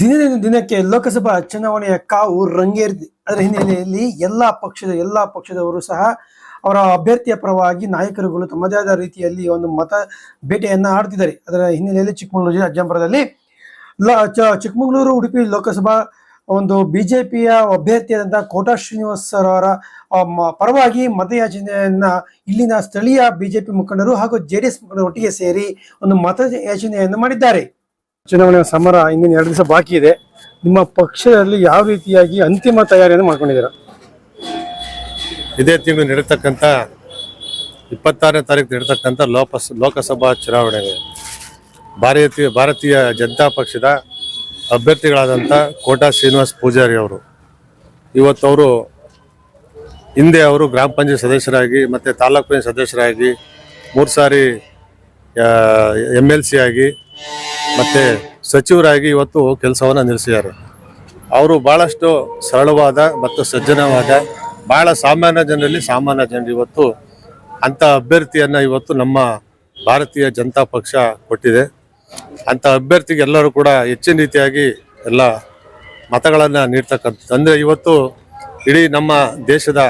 ದಿನದಿಂದ ದಿನಕ್ಕೆ ಲೋಕಸಭಾ ಚುನಾವಣೆಯ ಕಾವು ರಂಗೇರಿದೆ. ಅದರ ಹಿನ್ನೆಲೆಯಲ್ಲಿ ಎಲ್ಲಾ ಪಕ್ಷದ, ಎಲ್ಲಾ ಪಕ್ಷದವರು ಸಹ ಅವರ ಅಭ್ಯರ್ಥಿಯ ಪರವಾಗಿ ನಾಯಕರುಗಳು ತಮ್ಮದೇ ಆದ ರೀತಿಯಲ್ಲಿ ಒಂದು ಮತ ಬೇಟೆಯನ್ನ ಆಡ್ತಿದ್ದಾರೆ ಅದರ ಹಿನ್ನೆಲೆಯಲ್ಲಿ ಚಿಕ್ಕಮಗಳೂರು ಜಿಲ್ಲೆ ಅಜ್ಜಂಪುರದಲ್ಲಿ ಚಿಕ್ಕಮಗಳೂರು, ಉಡುಪಿ ಲೋಕಸಭಾ ಒಂದು ಬಿಜೆಪಿಯ ಅಭ್ಯರ್ಥಿಯಾದಂತಹ ಕೋಟಾ ಶ್ರೀನಿವಾಸ್ ಸರ್ ಅವರ ಪರವಾಗಿ ಮತಯಾಚನೆಯನ್ನ ಇಲ್ಲಿನ ಸ್ಥಳೀಯ ಬಿಜೆಪಿ ಮುಖಂಡರು ಹಾಗೂ ಜೆಡಿಎಸ್ ಮುಖಂಡರು ಒಟ್ಟಿಗೆ ಸೇರಿ ಒಂದು ಮತಯಾಚನೆಯನ್ನು ಮಾಡಿದ್ದಾರೆ. ಚುನಾವಣೆ ಸಮರ ಇನ್ನೇನು ಎರಡು ದಿವಸ ಬಾಕಿ ಇದೆ. ನಿಮ್ಮ ಪಕ್ಷದಲ್ಲಿ ಯಾವ ರೀತಿಯಾಗಿ ಅಂತಿಮ ತಯಾರಿಯನ್ನು ಮಾಡ್ಕೊಂಡಿದ್ದೀರಾ? ಇದೇ ತಿಂಗಳು ನಡೀತಕ್ಕಂಥ ಇಪ್ಪತ್ತಾರನೇ ತಾರೀಕು ನಡೀತಕ್ಕಂಥ ಲೋಕಸ್, ಲೋಕಸಭಾ ಚುನಾವಣೆಗೆ ಭಾರತೀಯ ಭಾರತೀಯ ಜನತಾ ಪಕ್ಷದ ಅಭ್ಯರ್ಥಿಗಳಾದಂಥ ಕೋಟಾ ಶ್ರೀನಿವಾಸ್ ಪೂಜಾರಿ ಅವರು ಇವತ್ತು ಅವರು ಹಿಂದೆ ಅವರು ಗ್ರಾಮ ಪಂಚಾಯತ್ ಸದಸ್ಯರಾಗಿ ಮತ್ತು ತಾಲೂಕು ಪಂಚಾಯತ್ ಸದಸ್ಯರಾಗಿ ಮೂರು ಸಾರಿ ಎಂ ಎಲ್ ಸಿ ಆಗಿ, ಮತ್ತು ಸಚಿವರಾಗಿ ಇವತ್ತು ಕೆಲಸವನ್ನು ನಿಲ್ಲಿಸಿದ್ದಾರೆ ಅವರು ಭಾಳಷ್ಟು ಸರಳವಾದ ಮತ್ತು ಸಜ್ಜನವಾದ ಭಾಳ ಸಾಮಾನ್ಯ ಜನರಲ್ಲಿ ಸಾಮಾನ್ಯ ಜನರು ಇವತ್ತು ಅಂಥ ಅಭ್ಯರ್ಥಿಯನ್ನು ಇವತ್ತು ನಮ್ಮ ಭಾರತೀಯ ಜನತಾ ಪಕ್ಷ ಕೊಟ್ಟಿದೆ. ಅಂಥ ಅಭ್ಯರ್ಥಿಗೆ ಎಲ್ಲರೂ ಕೂಡ ಹೆಚ್ಚಿನ ರೀತಿಯಾಗಿ ಎಲ್ಲ ಮತಗಳನ್ನು ನೀಡ್ತಕ್ಕಂಥದ್ದು. ಅಂದರೆ ಇವತ್ತು ಇಡೀ ನಮ್ಮ ದೇಶದ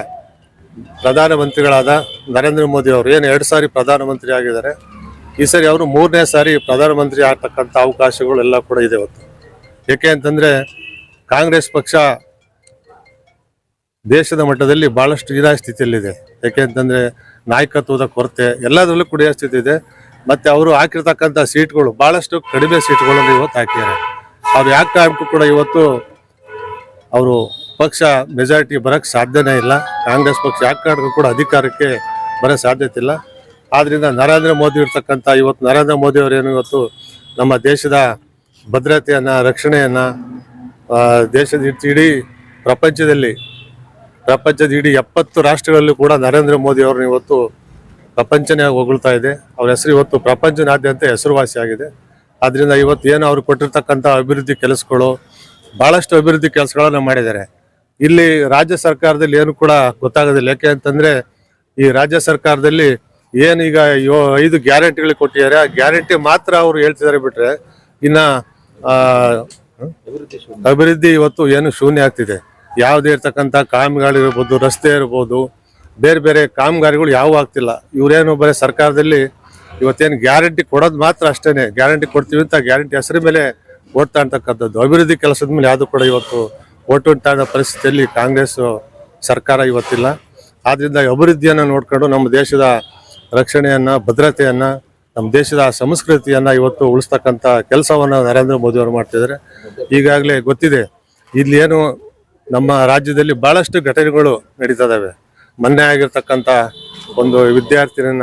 ಪ್ರಧಾನಮಂತ್ರಿಗಳಾದ ನರೇಂದ್ರ ಮೋದಿ ಅವರು, ಏನು ಎರಡು ಸಾರಿ ಪ್ರಧಾನಮಂತ್ರಿ ಆಗಿದ್ದಾರೆ ಈ ಸರಿ ಅವರು ಮೂರನೇ ಸಾರಿ ಪ್ರಧಾನಮಂತ್ರಿ ಆಗ್ತಕ್ಕಂಥ ಅವಕಾಶಗಳು ಎಲ್ಲ ಕೂಡ ಇದೆ ಇವತ್ತು ಏಕೆ ಅಂತಂದರೆ ಕಾಂಗ್ರೆಸ್ ಪಕ್ಷ ದೇಶದ ಮಟ್ಟದಲ್ಲಿ ಭಾಳಷ್ಟು ಹೀನಾಯ ಸ್ಥಿತಿಯಲ್ಲಿದೆ ಯಾಕೆ ಅಂತಂದರೆ ನಾಯಕತ್ವದ ಕೊರತೆ ಎಲ್ಲದರಲ್ಲೂ ಕೂಡ ಸ್ಥಿತಿ ಇದೆ. ಮತ್ತು ಅವರು ಹಾಕಿರ್ತಕ್ಕಂಥ ಸೀಟ್ಗಳು ಭಾಳಷ್ಟು ಕಡಿಮೆ ಸೀಟ್ಗಳನ್ನು ಇವತ್ತು ಹಾಕಿದ್ದಾರೆ. ಅವ್ರು ಯಾಕೆ ಕಾರಣಕ್ಕೂ ಕೂಡ ಇವತ್ತು ಅವರು ಪಕ್ಷ ಮೆಜಾರಿಟಿ ಬರೋಕ್ಕೆ ಸಾಧ್ಯನೇ ಇಲ್ಲ. ಕಾಂಗ್ರೆಸ್ ಪಕ್ಷ ಯಾಕೆ ಕಾರಣಕ್ಕೂ ಕೂಡ ಅಧಿಕಾರಕ್ಕೆ ಬರೋ ಸಾಧ್ಯತೆ ಇಲ್ಲ. ಆದ್ದರಿಂದ ನರೇಂದ್ರ ಮೋದಿ ಇರ್ತಕ್ಕಂಥ ಇವತ್ತು ನರೇಂದ್ರ ಮೋದಿ ಅವರೇನು ಇವತ್ತು ನಮ್ಮ ದೇಶದ ಭದ್ರತೆಯನ್ನು, ರಕ್ಷಣೆಯನ್ನು ದೇಶದ ಇಡೀ ಪ್ರಪಂಚದಲ್ಲಿ, ಪ್ರಪಂಚದ ಇಡೀ ಎಪ್ಪತ್ತು ರಾಷ್ಟ್ರಗಳಲ್ಲೂ ಕೂಡ ನರೇಂದ್ರ ಮೋದಿ ಅವ್ರನ್ನ ಇವತ್ತು ಪ್ರಪಂಚನೇ ಹೊಗಳ್ತಾ ಇದೆ. ಅವ್ರ ಹೆಸರು ಇವತ್ತು ಪ್ರಪಂಚನಾದ್ಯಂತ ಹೆಸರುವಾಸಿಯಾಗಿದೆ ಆದ್ದರಿಂದ ಇವತ್ತು ಏನು ಅವ್ರು ಕೊಟ್ಟಿರ್ತಕ್ಕಂಥ ಅಭಿವೃದ್ಧಿ ಕೆಲಸಗಳು ಭಾಳಷ್ಟು ಅಭಿವೃದ್ಧಿ ಕೆಲಸಗಳನ್ನು ಮಾಡಿದ್ದಾರೆ. ಇಲ್ಲಿ ರಾಜ್ಯ ಸರ್ಕಾರದಲ್ಲಿ ಏನು ಕೂಡ ಗೊತ್ತಾಗೋದಿಲ್ಲ. ಯಾಕೆ ಅಂತಂದ್ರೆ ಈ ರಾಜ್ಯ ಸರ್ಕಾರದಲ್ಲಿ ಏನೀಗ ಐದು ಗ್ಯಾರಂಟಿಗಳು ಕೊಟ್ಟಿದ್ದಾರೆ. ಆ ಗ್ಯಾರಂಟಿ ಮಾತ್ರ ಅವರು ಹೇಳ್ತಿದ್ದಾರೆ ಬಿಟ್ರೆ ಇನ್ನ ಅಭಿವೃದ್ಧಿ ಇವತ್ತು ಏನು ಶೂನ್ಯ ಆಗ್ತಿದೆ. ಯಾವುದೇ ಇರ್ತಕ್ಕಂಥ ಕಾಮಗಾರಿ ಇರ್ಬೋದು ರಸ್ತೆ ಇರ್ಬೋದು, ಬೇರೆ ಬೇರೆ ಕಾಮಗಾರಿಗಳು ಯಾವೂ ಆಗ್ತಿಲ್ಲ. ಇವರೇನು ಬರೀ ಸರ್ಕಾರದಲ್ಲಿ ಇವತ್ತೇನು ಗ್ಯಾರಂಟಿ ಕೊಡೋದು ಮಾತ್ರ ಅಷ್ಟೇ ಗ್ಯಾರಂಟಿ ಕೊಡ್ತೀವಿ ಅಂತ ಗ್ಯಾರಂಟಿ ಹೆಸರು ಮೇಲೆ ಓಡ್ತಾ ಇರ್ತಕ್ಕಂಥದ್ದು. ಅಭಿವೃದ್ಧಿ ಕೆಲಸದ ಮೇಲೆ ಯಾವುದು ಕೂಡ ಇವತ್ತು ಓಟು ಉಂಟಾದ ಪರಿಸ್ಥಿತಿಯಲ್ಲಿ ಕಾಂಗ್ರೆಸ್ ಸರ್ಕಾರ ಇವತ್ತಿಲ್ಲ. ಆದ್ದರಿಂದ ಅಭಿವೃದ್ಧಿಯನ್ನು ನೋಡ್ಕೊಂಡು ನಮ್ಮ ದೇಶದ ರಕ್ಷಣೆಯನ್ನ ಭದ್ರತೆಯನ್ನ ನಮ್ಮ ದೇಶದ ಸಂಸ್ಕೃತಿಯನ್ನ ಇವತ್ತು ಉಳಿಸ್ತಕ್ಕಂಥ ಕೆಲಸವನ್ನು ನರೇಂದ್ರ ಮೋದಿ ಅವರು ಮಾಡ್ತಿದ್ದಾರೆ. ಈಗಾಗಲೇ ಗೊತ್ತಿದೆ ಇಲ್ಲಿ ಏನು ನಮ್ಮ ರಾಜ್ಯದಲ್ಲಿ ಭಾಳಷ್ಟು ಘಟನೆಗಳು ನಡೀತಾ ಇದಾವೆ ಮೊನ್ನೆ ಆಗಿರ್ತಕ್ಕಂಥ ಒಂದು ವಿದ್ಯಾರ್ಥಿನ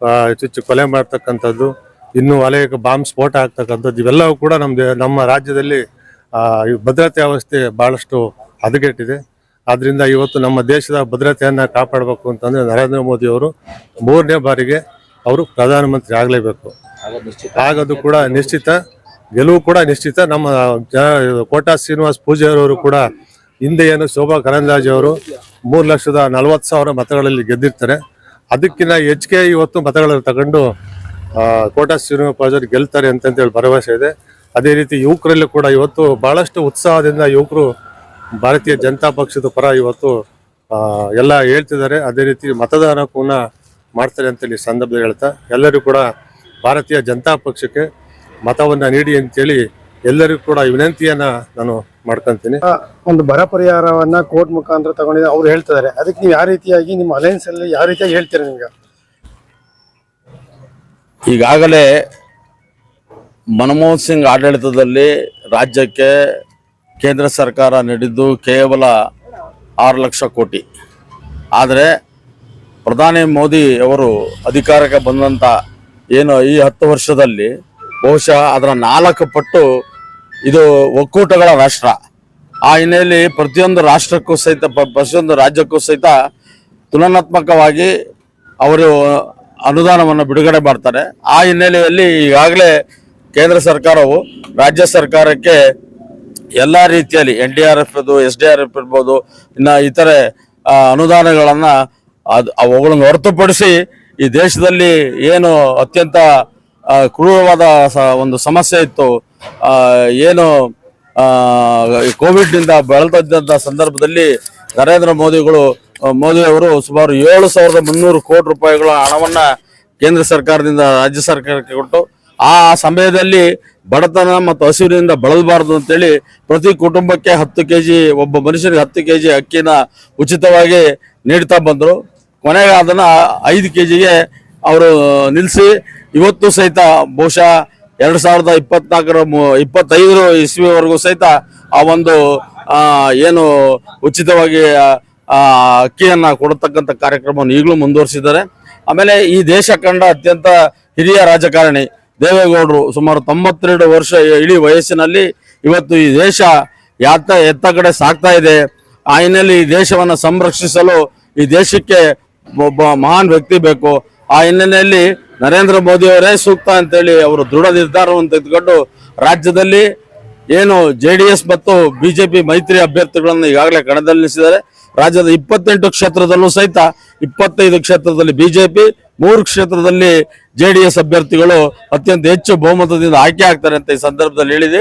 ಆ, ಚುಚ್ಚು ಕೊಲೆ ಮಾಡ್ತಕ್ಕಂಥದ್ದು ಇನ್ನು ವಲಯಕ್ಕೆ ಬಾಂಬ್ ಸ್ಫೋಟ ಆಗ್ತಕ್ಕಂಥದ್ದು ಇವೆಲ್ಲವೂ ಕೂಡ ನಮ್ಮ ನಮ್ಮ ರಾಜ್ಯದಲ್ಲಿ ಆ, ಭದ್ರತೆ ವ್ಯವಸ್ಥೆ ಭಾಳಷ್ಟು ಹದಗೆಟ್ಟಿದೆ. ಆದ್ರಿಂದ ಇವತ್ತು ನಮ್ಮ ದೇಶದ ಭದ್ರತೆಯನ್ನ ಕಾಪಾಡಬೇಕು ಅಂತಂದ್ರೆ ನರೇಂದ್ರ ಮೋದಿ ಅವರು ಮೂರನೇ ಬಾರಿಗೆ ಅವರು ಪ್ರಧಾನಮಂತ್ರಿ ಆಗಲೇಬೇಕು. ಆಗದು ಕೂಡ ನಿಶ್ಚಿತ, ಗೆಲುವು ಕೂಡ ನಿಶ್ಚಿತ. ನಮ್ಮ ಜನ ಕೋಟಾ ಶ್ರೀನಿವಾಸ್ ಪೂಜಾರಿ ಅವರು ಕೂಡ ಹಿಂದೆ ಏನು ಶೋಭಾ ಕರಂದ್ಲಾಜೆ ಅವರು ಮೂರು ಲಕ್ಷದ ನಲವತ್ತು ಸಾವಿರ ಮತಗಳಲ್ಲಿ ಗೆದ್ದಿರ್ತಾರೆ. ಅದಕ್ಕಿಂತ ಹೆಚ್ಚಿಗೆ ಇವತ್ತು ಮತಗಳನ್ನು ತಗೊಂಡು ಕೋಟಾ ಶ್ರೀನಿವಾಸ್ ಪೂಜಾರಿ ಗೆಲ್ತಾರೆ ಅಂತಂತೇಳಿ ಭರವಸೆ ಇದೆ. ಅದೇ ರೀತಿ ಯುವಕರಲ್ಲಿ ಕೂಡ ಇವತ್ತು ಬಹಳಷ್ಟು ಉತ್ಸಾಹದಿಂದ ಯುವಕರು ಭಾರತೀಯ ಜನತಾ ಪಕ್ಷದ ಪರ ಇವತ್ತು ಎಲ್ಲ ಹೇಳ್ತಿದ್ದಾರೆ. ಅದೇ ರೀತಿ ಮತದಾನ ಕೂಡ ಮಾಡ್ತಾರೆ ಅಂತೇಳಿ ಸಂದರ್ಭದಲ್ಲಿ ಹೇಳ್ತಾ ಎಲ್ಲರೂ ಕೂಡ ಭಾರತೀಯ ಜನತಾ ಪಕ್ಷಕ್ಕೆ ಮತವನ್ನು ನೀಡಿ ಅಂತೇಳಿ ಎಲ್ಲರಿಗೂ ಕೂಡ ವಿನಂತಿಯನ್ನ ನಾನು ಮಾಡ್ಕೊಂತೀನಿ. ಒಂದು ಬರ ಪರಿಹಾರವನ್ನ ಕೋರ್ಟ್ ಮುಖಾಂತರ ತಗೊಂಡಿದೆ. ಅವ್ರು ಹೇಳ್ತಿದ್ದಾರೆ. ಅದಕ್ಕೆ ನೀವು ಯಾವ ರೀತಿಯಾಗಿ ನಿಮ್ಮ ಅಲಯನ್ಸ್ ಅಲ್ಲಿ ಯಾವ ರೀತಿಯಾಗಿ ಹೇಳ್ತೀರಾ ನಿಮ್ಗೆ? ಈಗಾಗಲೇ ಮನಮೋಹನ್ ಸಿಂಗ್ ಆಡಳಿತದಲ್ಲಿ ರಾಜ್ಯಕ್ಕೆ ಕೇಂದ್ರ ಸರ್ಕಾರ ನೀಡಿದ್ದು ಕೇವಲ ಆರು ಲಕ್ಷ ಕೋಟಿ. ಆದರೆ ಪ್ರಧಾನಿ ಮೋದಿ ಅವರು ಅಧಿಕಾರಕ್ಕೆ ಬಂದಂಥ ಏನು ಈ ಹತ್ತು ವರ್ಷದಲ್ಲಿ ಬಹುಶಃ ಅದರ ನಾಲ್ಕು ಪಟ್ಟು ಇದು ಒಕ್ಕೂಟಗಳ ರಾಷ್ಟ್ರ. ಆ ಹಿನ್ನೆಲೆಯಲ್ಲಿ ಪ್ರತಿಯೊಂದು ರಾಷ್ಟ್ರಕ್ಕೂ ಸಹಿತ ಪ್ರತಿಯೊಂದು ರಾಜ್ಯಕ್ಕೂ ಸಹಿತ ತುಲನಾತ್ಮಕವಾಗಿ ಅವರು ಅನುದಾನವನ್ನು ಬಿಡುಗಡೆ ಮಾಡ್ತಾರೆ. ಆ ಹಿನ್ನೆಲೆಯಲ್ಲಿ ಈಗಾಗಲೇ ಕೇಂದ್ರ ಸರ್ಕಾರವು ರಾಜ್ಯ ಸರ್ಕಾರಕ್ಕೆ ಎಲ್ಲ ರೀತಿಯಲ್ಲಿ N D R F S D R F ಇರ್ಬೋದು, ಇನ್ನು ಇತರೆ ಅನುದಾನಗಳನ್ನು ಅದು ಅವುಗಳನ್ನು ಹೊರತುಪಡಿಸಿ ಈ ದೇಶದಲ್ಲಿ ಏನು ಅತ್ಯಂತ ಕ್ರೂರವಾದ ಒಂದು ಸಮಸ್ಯೆ ಇತ್ತು. ಏನು ಕೋವಿಡ್ ಕೋವಿಡ್ನಿಂದ ಬಳಲ್ತಿದ್ದಂಥ ಸಂದರ್ಭದಲ್ಲಿ ನರೇಂದ್ರ ಮೋದಿಗಳು ಮೋದಿಯವರು ಸುಮಾರು ಏಳು ಸಾವಿರದ ಮುನ್ನೂರು ಕೋಟಿ ರೂಪಾಯಿಗಳ ಹಣವನ್ನು ಕೇಂದ್ರ ಸರ್ಕಾರದಿಂದ ರಾಜ್ಯ ಸರ್ಕಾರಕ್ಕೆ ಕೊಟ್ಟು ಆ ಸಮಯದಲ್ಲಿ ಬಡತನ ಮತ್ತು ಹಸಿರಿನಿಂದ ಬಳಲಬಾರದು ಅಂತೇಳಿ ಪ್ರತಿ ಕುಟುಂಬಕ್ಕೆ ಹತ್ತು ಕೆ ಜಿ ಒಬ್ಬ ಮನುಷ್ಯನಿಗೆ ಹತ್ತು ಕೆ ಜಿ ಅಕ್ಕಿನ ಉಚಿತವಾಗಿ ನೀಡ್ತಾ ಬಂದರು. ಕೊನೆಗೆ ಅದನ್ನು ಐದು ಕೆ ಜಿಗೆ ಅವರು ನಿಲ್ಲಿಸಿ ಇವತ್ತು ಸಹಿತ ಬಹುಶಃ ಎರಡು ಸಾವಿರದ ಇಪ್ಪತ್ನಾಲ್ಕರ ಇಪ್ಪತ್ತೈದರ ಇಸ್ವಿವರೆಗೂ ಸಹಿತ ಆ ಒಂದು ಏನು ಉಚಿತವಾಗಿ ಅಕ್ಕಿಯನ್ನು ಕೊಡತಕ್ಕಂಥ ಕಾರ್ಯಕ್ರಮವನ್ನು ಈಗಲೂ ಮುಂದುವರಿಸಿದ್ದಾರೆ. ಆಮೇಲೆ ಈ ದೇಶ ಅತ್ಯಂತ ಹಿರಿಯ ರಾಜಕಾರಣಿ ದೇವೇಗೌಡರು ಸುಮಾರು ತೊಂಬತ್ತೆರಡು ವರ್ಷ ಇಡೀ ವಯಸ್ಸಿನಲ್ಲಿ ಇವತ್ತು ಈ ದೇಶ ಯಾತ ಎತ್ತ ಕಡೆ ಸಾಗ್ತಾ ಇದೆ. ಆ ಹಿನ್ನೆಲೆ ಈ ದೇಶವನ್ನು ಸಂರಕ್ಷಿಸಲು ಈ ದೇಶಕ್ಕೆ ಒಬ್ಬ ಮಹಾನ್ ವ್ಯಕ್ತಿ ಬೇಕು. ಆ ಹಿನ್ನೆಲೆಯಲ್ಲಿ ನರೇಂದ್ರ ಮೋದಿ ಅವರೇ ಸೂಕ್ತ ಅಂತೇಳಿ ಅವರು ದೃಢ ನಿರ್ಧಾರವನ್ನು ತೆಗೆದುಕೊಂಡು ರಾಜ್ಯದಲ್ಲಿ ಏನು ಜೆ ಮತ್ತು ಬಿಜೆಪಿ ಮೈತ್ರಿ ಅಭ್ಯರ್ಥಿಗಳನ್ನು ಈಗಾಗಲೇ ಕಣದಲ್ಲಿರಿಸಿದ್ದಾರೆ ರಾಜ್ಯದ ಇಪ್ಪತ್ತೆಂಟು ಕ್ಷೇತ್ರದಲ್ಲೂ ಸಹಿತ ಇಪ್ಪತ್ತೈದು ಕ್ಷೇತ್ರದಲ್ಲಿ ಬಿಜೆಪಿ, ಮೂರು ಕ್ಷೇತ್ರದಲ್ಲಿ ಜೆ ಡಿ ಎಸ್ ಅಭ್ಯರ್ಥಿಗಳು ಅತ್ಯಂತ ಹೆಚ್ಚು ಬಹುಮತದಿಂದ ಆಯ್ಕೆ ಆಗ್ತಾರೆ ಅಂತ ಈ ಸಂದರ್ಭದಲ್ಲಿ ಹೇಳಿದೆ.